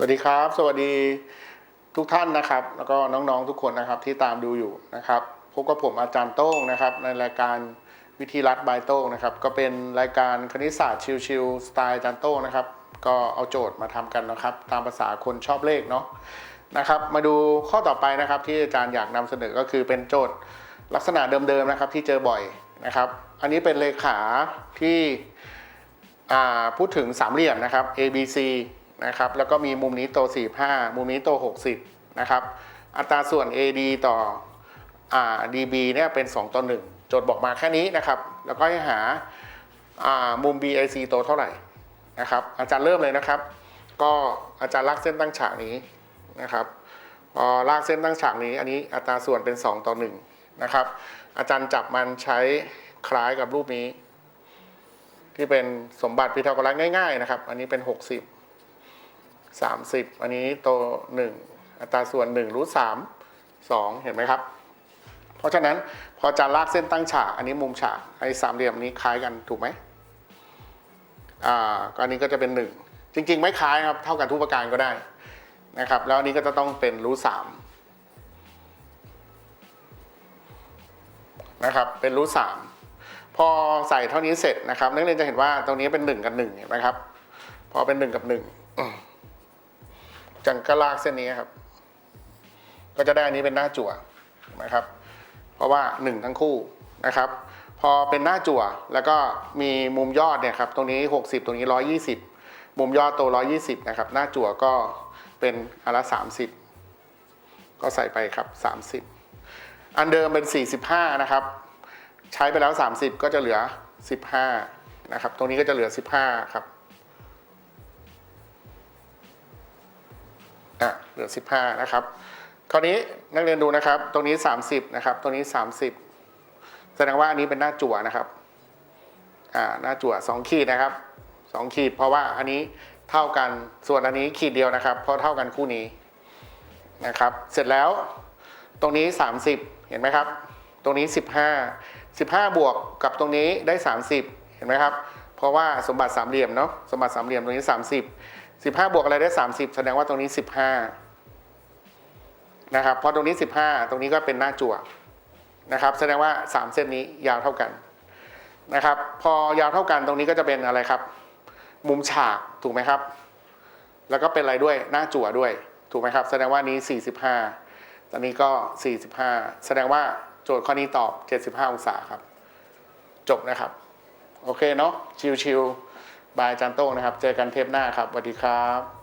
สวัสดีครับ สวัสดีทุกท่านนะครับ แล้วก็น้องๆทุกคนนะครับที่ตามดูอยู่นะครับพบกับผมอาจารย์โต้งนะครับ ในรายการวิธีรัฐบายโต้งนะครับ ก็เป็นรายการคณิตศาสตร์ชิวๆสไตล์อาจารย์โต้งนะครับ ก็เอาโจทย์มาทำกันนะครับ ตามภาษาคนชอบเลขเนาะนะครับ มาดูข้อต่อไปนะครับ ที่อาจารย์อยากนำเสนอก็คือเป็นโจทย์ลักษณะเดิมๆนะครับ ที่เจอบ่อยนะครับ อันนี้เป็นเลขาที่พูดถึงสามเหลี่ยมนะครับ A B C นะครับแล้วก็มีมุมนี้โต 45 มุมนี้โต 60 นะครับ อัตราส่วน AD ต่ออ DB เนี่ยเป็น 2 ต่อ 1 โจทย์บอกมาแค่นี้นะครับ แล้วก็ให้หาามุม BIC โตเท่าไหร่นะครับ อาจารย์เริ่มเลยนะครับ ก็อาจารย์ลากเส้นตั้งฉากนี้นะครับพอลากเส้นตั้งฉากนี้ อันนี้อัตราส่วนเป็น 2 ต่อ 1 นะครับ อาจารย์จับมันใช้คล้ายกับรูปนี้ ที่เป็นสมบัติพีทาโกรัสง่าย ๆ นะครับ อันนี้เป็น 60 30 อันนี้โต1อัตราส่วน1รูท3 2 เห็นไหมครับ เพราะฉะนั้นพอจารย์ลากเส้นตั้งฉากอันนี้มุมฉากไอ้สามเหลี่ยมนี้คล้ายกันถูกไหมอ่าอันนี้ก็จะเป็น 1 จริง ๆ ไม่คล้ายครับ เท่ากันทุกประการก็ได้นะครับ แล้วอันนี้ก็จะต้องเป็นรูทสามนะครับเป็นรูทสามพอใส่เท่านี้เสร็จนะครับนักเรียนจะเห็นว่าตรงนี้เป็นหนึ่งกับหนึ่งเห็นไหมครับ พอเป็นหนึ่งกับหนึ่ง จังก็ลากเส้นนี้ครับ ก็จะได้อันนี้เป็นหน้าจั่วนไหมครับ เพราะว่าหนึ่งทั้งคู่นะครับ พอเป็นหน้าจั่วแล้วก็มีมุมยอดเนี่ยครับตรงนี้ 60 ตรงนี้ 120 มุมยอดโตว120 นะครับ หน้าจั่วก็เป็นอันละ 30 ก็ใส่ไปครับ 30 อันเดิมเป็น 45 นะครับ ใช้ไปแล้ว 30 ก็จะเหลือ 15 นะครับ ตรงนี้ก็จะเหลือ 15 ครับ อะเหลือ 15 นะครับ คราวนี้นักเรียนดูนะครับ ตรงนี้ 30 นะครับ ตรงนี้ 30 แสดงว่าอันนี้เป็นหน้าจั่วนะครับ อ่า หน้าจั่ว 2 ขีดนะครับ 2 ขีด เพราะว่าอันนี้เท่ากัน ส่วนอันนี้ขีดเดียวนะครับ เพราะเท่ากันคู่นี้นะครับ เสร็จแล้ว ตรงนี้ 30 เห็นไหมครับ ตรงนี้ 15 15 บวกกับตรงนี้ได้ 30 เห็นไหมครับ เพราะว่าสมบัติสามเหลี่ยมเนาะ สมบัติสามเหลี่ยมตรงนี้ 30 15 บวกอะไรได้ 30 แสดงว่าตรงนี้ 15 นะครับ พอตรงนี้ 15 ตรงนี้ก็เป็นหน้าจั่วนะครับ แสดงว่า 3 เส้นนี้ยาวเท่ากันนะครับ พอยาวเท่ากันตรงนี้ก็จะเป็นอะไรครับ มุมฉากถูกไหมครับ แล้วก็เป็นอะไรด้วยหน้าจั่วด้วยถูกไหมครับ แสดงว่านี้ 45 ตอนนี้ก็ 45 แสดงว่าโจทย์ข้อนี้ตอบ 75 องศาครับ จบนะครับ โอเคเนาะชิวๆ บายอาจารย์โต้งนะครับ เจอกันเทปหน้าครับสวัสดีครับ